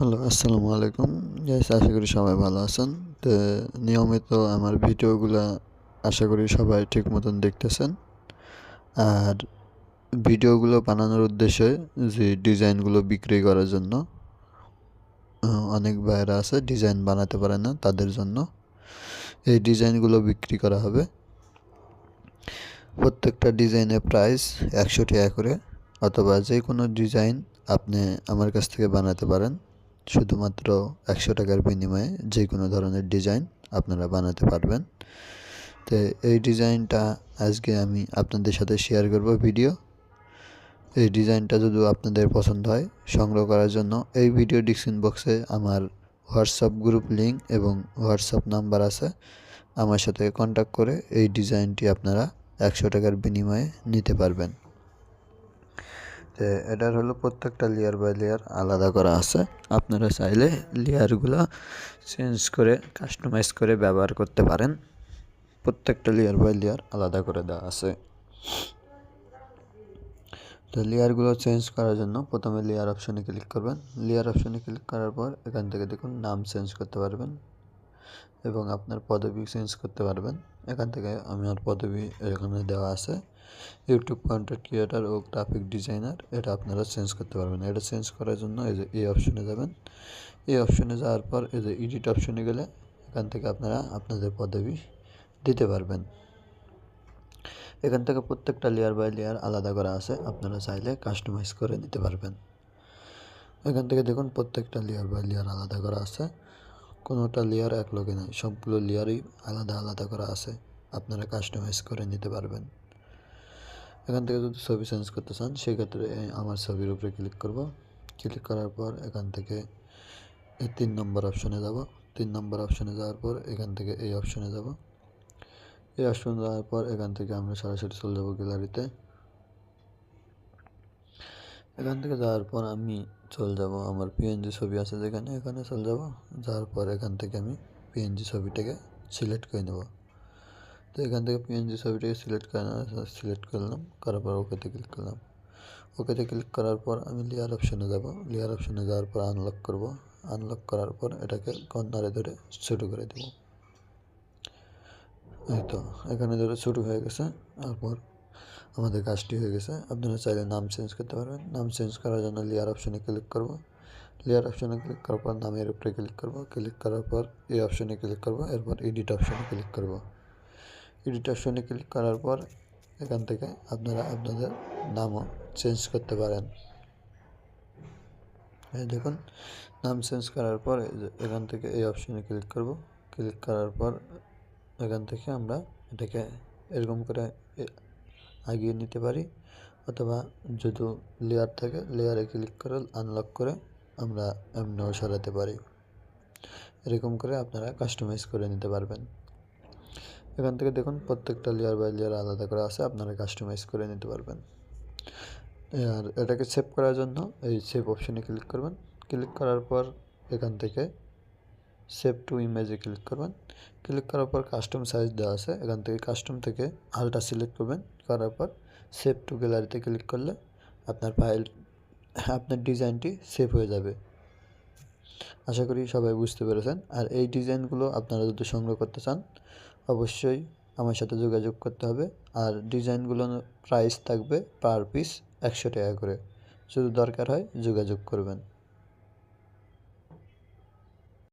Hello, আসসালামু আলাইকুম। Guys আশা করি সবাই ভালো আছেন। তো নিয়মিত আমার ভিডিওগুলো আশা করি সবাই ঠিক মতন দেখতেছেন। আর ভিডিওগুলো বানানোর উদ্দেশ্যে যে ডিজাইনগুলো বিক্রি করার জন্য অনেক বাইরে আছে, ডিজাইন বানাতে পারে না তাদের জন্য। এই ডিজাইনগুলো বিক্রি করা হবে। প্রত্যেকটা ডিজাইনের প্রাইস একশো টাকা করে, অথবা যে কোনো ডিজাইন আপনি আমার কাছ থেকে বানাতে পারেন। শুধুমাত্র একশো টাকার বিনিময়ে যে কোনো ধরনের ডিজাইন আপনারা বানাতে পারবেন। তো এই ডিজাইনটা আজকে আমি আপনাদের সাথে শেয়ার করব ভিডিও। এই ডিজাইনটা যদি আপনাদের পছন্দ হয় সংগ্রহ করার জন্য এই ভিডিও ডিসক্রিপশন বক্সে আমার হোয়াটসঅ্যাপ গ্রুপ লিঙ্ক এবং হোয়াটসঅ্যাপ নাম্বার আছে। আমার সাথে কন্ট্যাক্ট করে এই ডিজাইনটি আপনারা একশো টাকার বিনিময়ে নিতে পারবেন। তো এটার হলো প্রত্যেকটা লেয়ার বাই লেয়ার আলাদা করা আছে। আপনারা চাইলে লেয়ারগুলো চেঞ্জ করে কাস্টমাইজ করে ব্যবহার করতে পারেন। প্রত্যেকটা লেয়ার বাই লেয়ার আলাদা করে দেওয়া আছে। তো লেয়ারগুলো চেঞ্জ করার জন্য প্রথমে লেয়ার অপশনে ক্লিক করবেন। লেয়ার অপশনে ক্লিক করার পর এখান থেকে দেখুন নাম চেঞ্জ করতে পারবেন। এবং আপনার পদবি চেঞ্জ করতে পারবেন। এখান থেকে আমার পদবি এখানে দেওয়া আছে। ইউটিউব কন্টেন্ট ক্রিয়েটার ও গ্রাফিক ডিজাইনার এটা আপনারা চেঞ্জ করতে পারবেন। এটা চেঞ্জ করার জন্য এই যে এই অপশনে যাবেন। এই অপশনে যাওয়ার পর এই যে এডিট অপশনে গেলে এখান থেকে আপনারা আপনাদের পদবি দিতে পারবেন। এখান থেকে প্রত্যেকটা লেয়ার বাই লেয়ার আলাদা করা আছে। আপনারা চাইলে কাস্টমাইজ করে নিতে পারবেন। এখান থেকে দেখুন প্রত্যেকটা লেয়ার বাই লেয়ার আলাদা করা আছে। কোনোটা লেয়ার এক লগে নেই সবগুলো লেয়ারই আলাদা আলাদা করা আছে, আপনারা কাস্টমাইজ করে নিতে পারবেন। এখান থেকে যদি ছবি চেঞ্জ করতে চান, সেক্ষেত্রে আমার ছবির উপরে ক্লিক করব। ক্লিক করার পর এখান থেকে এই তিন নম্বর অপশনে যাব। তিন নম্বর অপশনে যাওয়ার পর এখান থেকে এই অপশনে যাব। এই অপশনে যাওয়ার পর এখান থেকে আমরা সরাসরি চলে যাব গ্যালারিতে এখান থেকে যাওয়ার পর আমি চলে যাব আমার পিএনজি ছবি আছে যেখানে, এখানে চলে যাব। যাওয়ার পর এখান থেকে আমি পিএনজি ছবিটাকে সিলেক্ট করে নেব। তো এখান থেকে পিএনজি ছবিটাকে সিলেক্ট করে সিলেক্ট করলাম, করার পর ওকেতে ক্লিক করলাম। ওকেতে ক্লিক করার পর আমি লেয়ার অপশনে যাব। লেয়ার অপশনে যাওয়ার পর আনলক করব। আনলক করার পর এটাকে কর্নারে ধরে ছোটো করে দেব। এই তো, এখানে ধরে ছোটো হয়ে গেছে। তারপর আমাদের কাজটি হয়ে গেছে। আপনারা চাইলে নাম চেঞ্জ করতে পারবেন। নাম চেঞ্জ করার জন্য লেয়ার অপশনে ক্লিক করব। লেয়ার অপশনে ক্লিক করার পর নামের উপরে ক্লিক করব। ক্লিক করার পর এই অপশনে ক্লিক করব। এরপর এডিট অপশনে ক্লিক করব। এডিট অপশনে ক্লিক করার পর এখান থেকে আপনারা আপনাদের নামও চেঞ্জ করতে পারেন। এই দেখুন, নাম চেঞ্জ করার পর এখান থেকে এই অপশনে ক্লিক করব। ক্লিক করার পর এখান থেকে আমরা এটাকে এরকম করে আগিয়ে নিতে পারি। অথবা যদি লেয়ার থাকে লেয়ারে ক্লিক করে আনলক করে আমরা এমনিও সরাতে পারি। এরকম করে আপনারা কাস্টমাইজ করে নিতে পারবেন। এখান থেকে দেখুন, প্রত্যেকটা লেয়ার বাই লেয়ার আলাদা করে আছে, আপনারা কাস্টমাইজ করে নিতে পারবেন। আর এটাকে সেভ করার জন্য এই সেভ অপশনে ক্লিক করবেন। ক্লিক করার পর এখান থেকে সেভ টু ইমেজে ক্লিক করবেন। ক্লিক করার পর কাস্টম সাইজ দেওয়া আছে। এখান থেকে কাস্টম থেকে আলটা সিলেক্ট করবেন। করার পর সেভ টু গ্যালারিতে ক্লিক করলে আপনার ফাইল, আপনার ডিজাইনটি সেভ হয়ে যাবে। আশা করি সবাই বুঝতে পেরেছেন। আর এই ডিজাইনগুলো আপনারা যদি সংগ্রহ করতে চান, অবশ্যই আমার সাথে যোগাযোগ করতে হবে। আর ডিজাইনগুলোর প্রাইস থাকবে পার পিস একশো টাকা করে। যদি দরকার হয় যোগাযোগ করবেন।